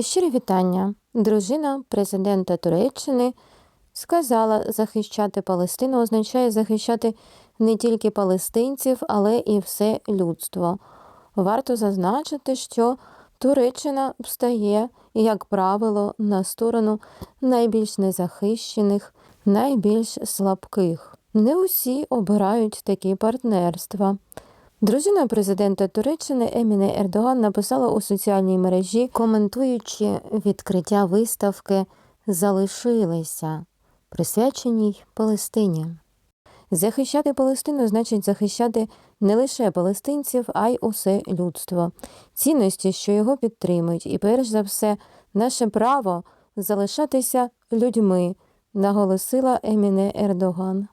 Щирі вітання. Дружина президента Туреччини сказала, захищати Палестину означає захищати не тільки палестинців, але і все людство. Варто зазначити, що Туреччина встає, як правило, на сторону найбільш незахищених, найбільш слабких. Не усі обирають такі партнерства. Дружина президента Туреччини Еміне Ердоган написала у соціальній мережі, коментуючи відкриття виставки Залишилися, присвяченій Палестині. Захищати Палестину значить захищати не лише палестинців, а й усе людство, цінності, що його підтримують, і перш за все, наше право залишатися людьми, наголосила Еміне Ердоган.